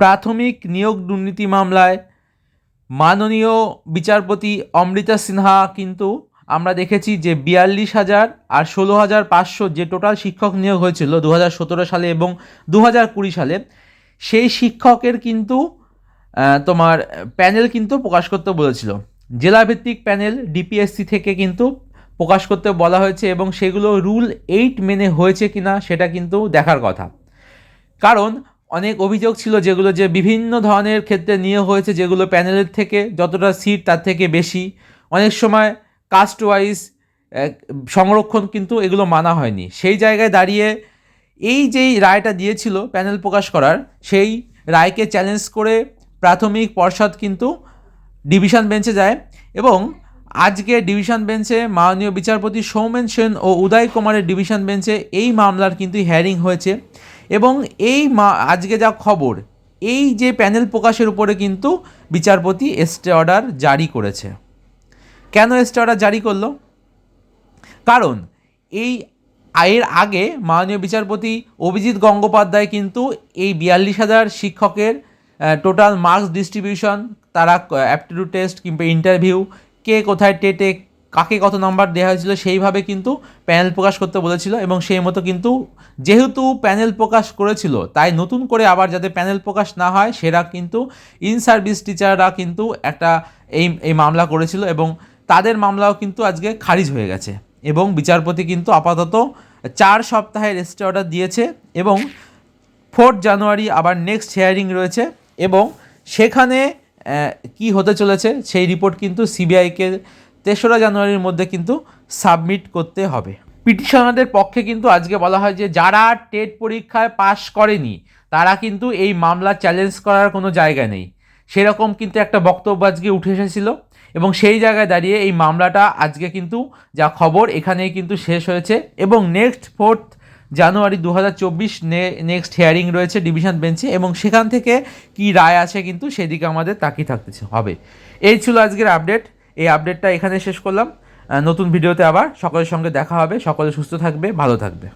প্রাথমিক নিয়োগ দুর্নীতি মামলায় মাননীয় বিচারপতি অমৃতা সিনহা কিন্তু আমরা দেখেছি যে বিয়াল্লিশ হাজার আর ষোলো হাজার পাঁচশো যে টোটাল শিক্ষক নিয়োগ হয়েছিল দু হাজার সতেরো সালে এবং দু হাজার কুড়ি সালে, সেই শিক্ষকের কিন্তু তোমার প্যানেল কিন্তু প্রকাশ করতে বলেছিল। জেলাভিত্তিক প্যানেল ডিপিএসসি থেকে কিন্তু প্রকাশ করতে বলা হয়েছে এবং সেগুলো রুল এইট মেনে হয়েছে কিনা সেটা কিন্তু দেখার কথা। কারণ অনেক অভিযোগ ছিল যেগুলো যে বিভিন্ন ধরনের ক্ষেত্রে নিয়োগ হয়েছে, যেগুলো প্যানেলের থেকে যতটা সিট তার থেকে বেশি। অনেক সময় কাস্ট ওয়াইজ সংরক্ষণ কিন্তু এগুলো মানা হয়নি। সেই জায়গায় দাঁড়িয়ে এই যেই রায়টা দিয়েছিল প্যানেল প্রকাশ করার, সেই রায়কে চ্যালেঞ্জ করে প্রাথমিক পর্ষদ কিন্তু ডিভিশন বেঞ্চে যায় এবং আজকে ডিভিশন বেঞ্চে মাননীয় বিচারপতি সৌমেন সেন ও উদয় কুমারের ডিভিশন বেঞ্চে এই মামলার কিন্তু হ্যারিং হয়েছে। এবং এই মা, আজকে যা খবর, এই যে প্যানেল প্রকাশের উপরে কিন্তু বিচারপতি এস্টে অর্ডার জারি করেছে। কেন এস্টে অর্ডার জারি করল? কারণ এই এর আগে মাননীয় বিচারপতি অভিজিৎ গঙ্গোপাধ্যায় কিন্তু এই বিয়াল্লিশ হাজার শিক্ষকের টোটাল মার্কস ডিস্ট্রিবিউশন তারা অ্যাপটিটিউড টেস্ট কিংবা ইন্টারভিউ কে কোথায় টেটে কাকে কত নাম্বার দেওয়া হয়েছিল সেইভাবে কিন্তু প্যানেল প্রকাশ করতে বলেছিল এবং সেই মতো কিন্তু যেহেতু প্যানেল প্রকাশ করেছিল, তাই নতুন করে আবার যাতে প্যানেল প্রকাশ না হয়, সেটা কিন্তু ইন সার্ভিস টিচাররা কিন্তু একটা এই এই মামলা করেছিল এবং তাদের মামলাও কিন্তু আজকে খারিজ হয়ে গেছে এবং বিচারপতি কিন্তু আপাতত চার সপ্তাহের রেস্টে অর্ডার দিয়েছে এবং ফোর্থ জানুয়ারি আবার নেক্সট হিয়ারিং রয়েছে এবং সেখানে কি হতে চলেছে সেই রিপোর্ট কিন্তু সিবিআইকে তেসরা জানুয়ারির মধ্যে কিন্তু সাবমিট করতে হবে। পিটিশনারদের পক্ষে কিন্তু আজকে বলা হয় যে, যারা টেট পরীক্ষায় পাশ করেনি, তারা কিন্তু এই মামলা চ্যালেঞ্জ করার কোনো জায়গা নেই। সেরকম কিন্তু একটা বক্তব্য আজকে উঠে এসেছিল এবং সেই জায়গায় দাঁড়িয়ে এই মামলাটা আজকে কিন্তু যা খবর, এখানেই কিন্তু শেষ হয়েছে এবং নেক্সট ফোর্থ জানুয়ারি দু হাজার চব্বিশ নেক্সট হিয়ারিং রয়েছে ডিভিশন বেঞ্চে এবং সেখান থেকে কি রায় আছে কিন্তু সেদিকে আমাদের তাকিয়ে থাকতে হবে। এই ছিল আজকের আপডেট এই আপডেটটা এখানে শেষ করলাম। নতুন ভিডিওতে আবার সকলের সঙ্গে দেখা হবে। সকলে সুস্থ থাকবে, ভালো থাকবে।